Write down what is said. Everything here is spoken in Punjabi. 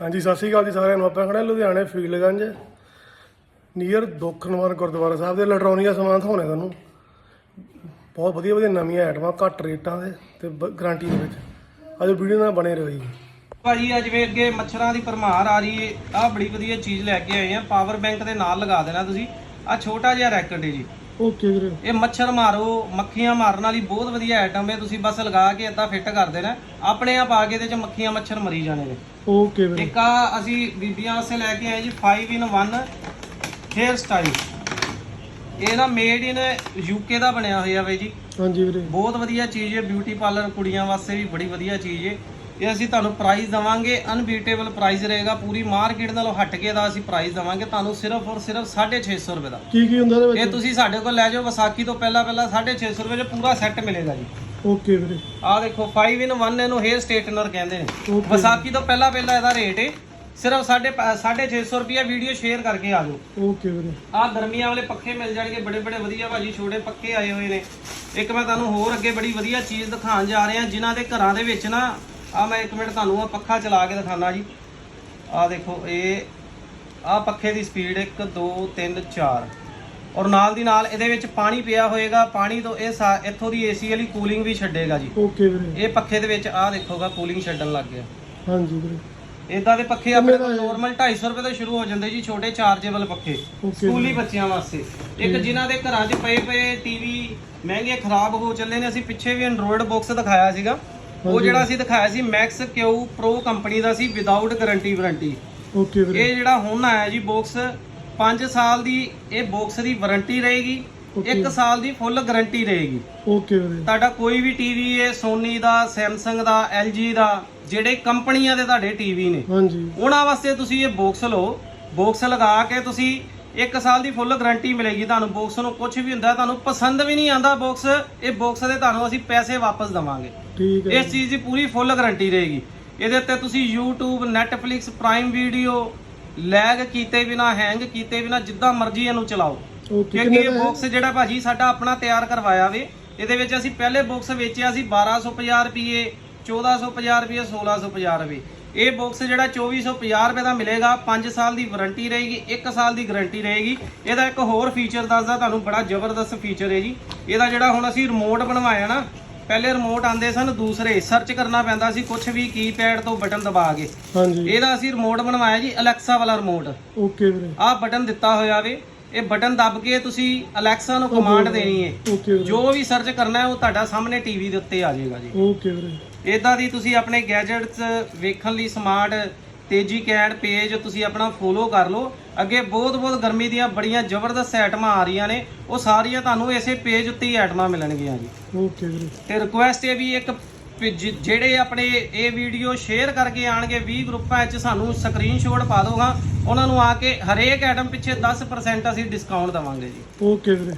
ਹਾਂਜੀ, ਸਤਿ ਸ਼੍ਰੀ ਅਕਾਲ ਜੀ ਸਾਰਿਆਂ ਨੂੰ। ਆਪਾਂ ਖੜੇ ਲੁਧਿਆਣੇ ਫੀਲਡਗੰਜ। ਨੀਅਰ ਦੁੱਖਨਵਾਰ ਗੁਰਦੁਆਰਾ ਸਾਹਿਬ ਦੇ ਇਲੈਕਟ੍ਰੋਨਿਕ ਸਮਾਨ ਹੋਣੇ ਤੁਹਾਨੂੰ। ਬਹੁਤ ਵਧੀਆ ਵਧੀਆ ਨਵੀਆਂ ਆਈਟਮਾਂ, ਘੱਟ ਰੇਟਾਂ ਦੇ ਤੇ ਗਾਰੰਟੀ ਦੇ ਵਿੱਚ। ਅੱਜ ਵੀਡੀਓ ਨਾਲ ਬਣੇ ਰਹੋ ਜੀ। ਭਾਜੀ, ਅੱਜ ਵੇ ਅੱਗੇ ਮੱਛਰਾਂ ਦੀ ਭਰਮਾਰ ਆ ਰਹੀ ਹੈ ਆ ਬੜੀ ਵਧੀਆ ਚੀਜ਼ ਲੈ ਕੇ ਆਏ ਆ। ਪਾਵਰ ਬੈਂਕ ਦੇ ਨਾਲ ਲਗਾ ਦੇਣਾ ਤੁਸੀਂ। ਆ ਛੋਟਾ ਜਿਹਾ ਰੈਕਟ ਹੈ ਜੀ। ਓਕੇ ਵੀਰੇ। ਇਹ ਮੱਛਰ ਮਾਰੋ ਮੱਖੀਆਂ ਮਾਰਨ ਵਾਲੀ ਬਹੁਤ ਵਧੀਆ ਆਈਟਮ ਏ ਤੁਸੀਂ ਬਸ ਲਗਾ ਕੇ ਏਦਾਂ ਫਿੱਟ ਕਰ ਦੇਣਾ ਆਪਣੇ ਆਪ ਆ ਕੇ ਇਹਦੇ ਚ ਮੱਖੀਆਂ ਮੱਛਰ ਮਰੀ ਜਾਣੇ ਨੇ। ਓਕੇ ਵੀਰੇ। ਇੱਕ ਆ ਅਸੀਂ ਬੀਬੀਆਂ ਵਾਸਤੇ ਲੈ ਕੇ ਆਏ ਜੀ 5 in 1 ਹੇਅਰ ਸਟਾਈਲ ਇਹ ਨਾ ਮੇਡ ਇਨ ਯੂਕੇ ਦਾ ਬਣਿਆ ਹੋਇਆ ਵੇ ਜੀ। ਹਾਂਜੀ ਵੀਰੇ। ਬਹੁਤ ਵਧੀਆ ਚੀਜ਼ ਹੈ ਬਿਊਟੀ ਪਾਰਲਰ ਕੁੜੀਆਂ ਵਾਸਤੇ ਵੀ ਬੜੀ ਵਧੀਆ ਚੀਜ਼ ਹੈ। ਇਹ ਅਸੀਂ ਤੁਹਾਨੂੰ ਪ੍ਰਾਈਸ ਦਵਾਂਗੇ ਅਨਬੀਟੇਬਲ ਪ੍ਰਾਈਸ ਰਹੇਗਾ ਪੂਰੀ ਮਾਰਕੀਟ ਨਾਲੋਂ ਹਟ ਕੇ ਦਾ ਅਸੀਂ ਪ੍ਰਾਈਸ ਦਵਾਂਗੇ ਤੁਹਾਨੂੰ ਸਿਰਫ ਔਰ ਸਿਰਫ 650 ਰੁਪਏ ਦਾ। ਕੀ ਕੀ ਹੁੰਦਾ ਇਹਦੇ ਇਹ ਤੁਸੀਂ ਸਾਡੇ ਕੋਲ ਲੈ ਜਾਓ ਵਿਸਾਖੀ ਤੋਂ ਪਹਿਲਾਂ ਪਹਿਲਾਂ 650 ਰੁਪਏ 'ਚ ਪੂਰਾ ਸੈੱਟ ਮਿਲੇਗਾ ਜੀ। ਓਕੇ ਵੀਰੇ। ਆਹ ਦੇਖੋ 5 in 1 ਇਹਨੂੰ ਹੇਅਰ ਸਟੇਟਨਰ ਕਹਿੰਦੇ ਨੇ। Okay. ਵਿਸਾਖੀ ਤੋਂ ਪਹਿਲਾਂ ਪਹਿਲਾਂ ਇਹਦਾ ਰੇਟ ਹੈ ਸਿਰਫ 650 ਰੁਪਏ ਵੀਡੀਓ ਸ਼ੇਅਰ ਕਰਕੇ ਆ ਜਾਓ। ਓਕੇ ਵੀਰੇ। ਆਹ ਗਰਮੀਆਂ ਵਾਲੇ ਪੱਖੇ ਮਿਲ ਜਾਣਗੇ ਬੜੇ ਬੜੇ ਵਧੀਆ ਭਾਜੀ ਛੋਟੇ ਪੱਖੇ ਆਏ ਹੋਏ ਨੇ। ਇੱਕ ਮੈਂ ਤੁਹਾਨੂੰ ਹੋਰ ਅੱਗੇ ਬੜੀ ਵਧੀਆ ਚੀਜ਼ ਦਿਖਾਉਣ ਜਾ ਰਿਹਾ ਜਿਨ੍ਹਾਂ ਦੇ ਘਰਾਂ ਦੇ ਵਿੱਚ ਨਾ ਆ ਮੈਂ ਇੱਕ ਮਿੰਟ ਤੁਹਾਨੂੰ ਆ ਪੱਖਾ ਚਲਾ ਕੇ ਦਿਖਾਣਾ ਜੀ। ਆਹ ਦੇਖੋ ਇਹ ਆਹ ਪੱਖੇ ਦੀ ਸਪੀਡ 1 2 3 4 ਔਰ ਨਾਲ ਦੀ ਨਾਲ ਇਹਦੇ ਵਿੱਚ ਪਾਣੀ ਪਿਆ ਹੋਏਗਾ। ਪਾਣੀ ਤੋਂ ਇਹ ਇੱਥੋਂ ਦੀ ਏਸੀ ਵਾਲੀ ਕੂਲਿੰਗ ਵੀ ਛੱਡੇਗਾ ਜੀ। ਓਕੇ ਵੀਰੇ। ਇਹ ਪੱਖੇ ਦੇ ਵਿੱਚ ਆਹ ਦੇਖੋਗਾ ਕੂਲਿੰਗ ਛੱਡਣ ਲੱਗ ਗਿਆ। ਹਾਂਜੀ ਵੀਰੇ। ਇਦਾਂ ਦੇ ਪੱਖੇ ਆਪਣੇ ਕੋਲ ਨਾਰਮਲ 250 ਰੁਪਏ ਤੋਂ ਸ਼ੁਰੂ ਹੋ ਜਾਂਦੇ ਜੀ ਛੋਟੇ ਚਾਰਜੇਬਲ ਪੱਖੇ। ਸਕੂਲੀ ਬੱਚਿਆਂ ਵਾਸਤੇ। ਇੱਕ ਜਿਨ੍ਹਾਂ ਦੇ ਘਰਾਂ 'ਚ ਪਏ ਪਏ ਟੀਵੀ ਮਹਿੰਗੇ ਖਰਾਬ ਹੋ ਚੱਲੇ ਨੇ ਅਸੀਂ ਪਿੱਛੇ ਵੀ ਐਂਡਰੋਇਡ ਬਾਕਸ ਦਿਖਾਇਆ ਸੀਗਾ। ਉਹ ਜਿਹੜਾ ਅਸੀਂ ਦਿਖਾਇਆ ਸੀ ਮੈਕਸ ਕਿਊ ਪ੍ਰੋ ਕੰਪਨੀ ਦਾ ਸੀ ਵਿਦਆਊਟ ਗਾਰੰਟੀ ਵਾਰੰਟੀ ਓਕੇ ਵੀਰੇ। ਇਹ ਜਿਹੜਾ ਹੁਣ ਆਇਆ ਜੀ ਬਾਕਸ 5 ਸਾਲ ਦੀ ਇਹ ਬਾਕਸ ਦੀ ਵਾਰੰਟੀ ਰਹੇਗੀ। Okay. 1 ਸਾਲ ਦੀ ਫੁੱਲ ਗਾਰੰਟੀ ਰਹੇਗੀ। ਓਕੇ ਵੀਰੇ। ਤੁਹਾਡਾ ਕੋਈ ਵੀ ਟੀਵੀ ਹੈ ਸੋਨੀ ਦਾ ਸੈਮਸੰਗ ਦਾ LG ਦਾ ਜਿਹੜੇ ਕੰਪਨੀਆਂ ਦੇ ਤੁਹਾਡੇ ਟੀਵੀ ਨੇ। ਹਾਂਜੀ। ਉਹਨਾਂ ਵਾਸਤੇ ਤੁਸੀਂ ਇਹ ਬਾਕਸ ਲਓ। ਬਾਕਸ ਲਗਾ ਕੇ ਤੁਸੀਂ 1 ਸਾਲ ਦੀ ਫੁੱਲ ਗਾਰੰਟੀ ਮਿਲੇਗੀ ਤੁਹਾਨੂੰ ਬਾਕਸ ਨੂੰ। ਕੁਝ ਵੀ ਹੁੰਦਾ ਤੁਹਾਨੂੰ ਪਸੰਦ ਵੀ ਨਹੀਂ ਆਂਦਾ ਬਾਕਸ ਇਹ ਬਾਕਸ ਦੇ ਤੁਹਾਨੂੰ ਅਸੀਂ ਪੈਸੇ ਵਾਪਸ ਦਵਾਂਗੇ। ਠੀਕ ਹੈ ਇਸ ਚੀਜ਼ ਦੀ ਪੂਰੀ ਫੁੱਲ ਗਾਰੰਟੀ ਰਹੇਗੀ। ਇਹਦੇ ਉੱਤੇ ਤੁਸੀਂ YouTube Netflix Prime Video lag ਕੀਤੇ ਬਿਨਾ ਹੈਂਗ ਕੀਤੇ ਬਿਨਾ ਜਿੱਦਾਂ ਮਰਜ਼ੀ ਇਹਨੂੰ ਚਲਾਓ। ਕਿਉਂਕਿ ਇਹ ਬਾਕਸ ਜਿਹੜਾ ਭਾਜੀ ਸਾਡਾ ਆਪਣਾ ਤਿਆਰ ਕਰਵਾਇਆ ਵੇ ਇਹਦੇ ਵਿੱਚ ਅਸੀਂ ਪਹਿਲੇ ਬਾਕਸ ਵੇਚਿਆ ਸੀ 1250 ਰੁਪਏ 1450 ਰੁਪਏ 1650 ਰੁਪਏ। ਇਹ ਬਾਕਸ ਜਿਹੜਾ 2450 ਰੁਪਏ ਦਾ ਮਿਲੇਗਾ 5 ਸਾਲ ਦੀ ਵਾਰੰਟੀ ਰਹੇਗੀ 1 ਸਾਲ ਦੀ ਗਾਰੰਟੀ ਰਹੇਗੀ। ਇਹਦਾ ਇੱਕ ਹੋਰ ਫੀਚਰ ਦੱਸਦਾ ਤੁਹਾਨੂੰ ਬੜਾ ਜ਼ਬਰਦਸਤ ਫੀਚਰ ਹੈ ਜੀ। ਇਹਦਾ ਜਿਹੜਾ ਹੁਣ ਅਸੀਂ ਰਿਮੋਟ ਬਣਵਾਇਆ ਨਾ ਪਹਿਲੇ ਰਿਮੋਟ ਆਂਦੇ ਸਨ ਦੂਸਰੇ ਸਰਚ ਕਰਨਾ ਪੈਂਦਾ ਸੀ ਕੁਝ ਵੀ ਕੀਪੈਡ ਤੋਂ ਬਟਨ ਦਬਾ ਕੇ। ਹਾਂਜੀ। ਇਹਦਾ ਅਸੀਂ ਰਿਮੋਟ ਬਣਵਾਇਆ ਜੀ ਅਲੈਕਸਾ ਵਾਲਾ ਰਿਮੋਟ ਓਕੇ ਵੀਰੇ। ਆਹ ਬਟਨ ਦਿੱਤਾ ਹੋਇਆ ਵੇ। ਇਹ ਬਟਨ ਦੱਬ ਕੇ ਤੁਸੀਂ ਅਲੈਕਸਾ ਨੂੰ ਕਮਾਂਡ ਦੇਣੀ ਹੈ। ਜੋ ਵੀ ਸਰਚ ਕਰਨਾ ਹੈ ਉਹ ਤੁਹਾਡਾ ਸਾਹਮਣੇ ਟੀਵੀ ਦੇ ਉੱਤੇ ਆ ਜਾਏਗਾ ਜੀ। ਓਕੇ ਵੀਰੇ। ਇਦਾਂ ਦੀ ਤੁਸੀਂ ਆਪਣੇ ਗੈਜਟਸ ਵੇਖਣ ਲਈ ਸਮਾਰਟ ਤੇਜੀ ਕੈਡ ਪੇਜ ਤੁਸੀਂ ਆਪਣਾ ਫੋਲੋ ਕਰ ਲਓ। ਅੱਗੇ ਬਹੁਤ ਬਹੁਤ ਗਰਮੀ ਦੀਆਂ ਬੜੀਆਂ ਜ਼ਬਰਦਸਤ ਆਈਟਮਾਂ ਆ ਰਹੀਆਂ ਨੇ। ਉਹ ਸਾਰੀਆਂ ਤੁਹਾਨੂੰ ਇਸੇ ਪੇਜ ਉੱਤੇ ਹੀ ਆਈਟਮਾਂ ਮਿਲਣਗੀਆਂ ਜੀ। ਓਕੇ ਵੀਰੇ। ਤੇ ਰਿਕੁਐਸਟ ਇਹ ਵੀ ਇੱਕ ਜਿਹੜੇ ਆਪਣੇ ਇਹ ਵੀਡੀਓ ਸ਼ੇਅਰ ਕਰਕੇ ਆਣਗੇ 20 ਗਰੁੱਪਾਂ 'ਚ ਸਾਨੂੰ ਸਕਰੀਨਸ਼ਾਟ ਪਾ ਦੋਗਾ। ਉਹਨਾਂ ਨੂੰ ਆ ਕੇ ਹਰੇਕ ਆਈਟਮ ਪਿੱਛੇ 10% ਅਸੀਂ ਡਿਸਕਾਊਂਟ ਦਵਾਂਗੇ ਜੀ। ਓਕੇ ਵੀਰੇ।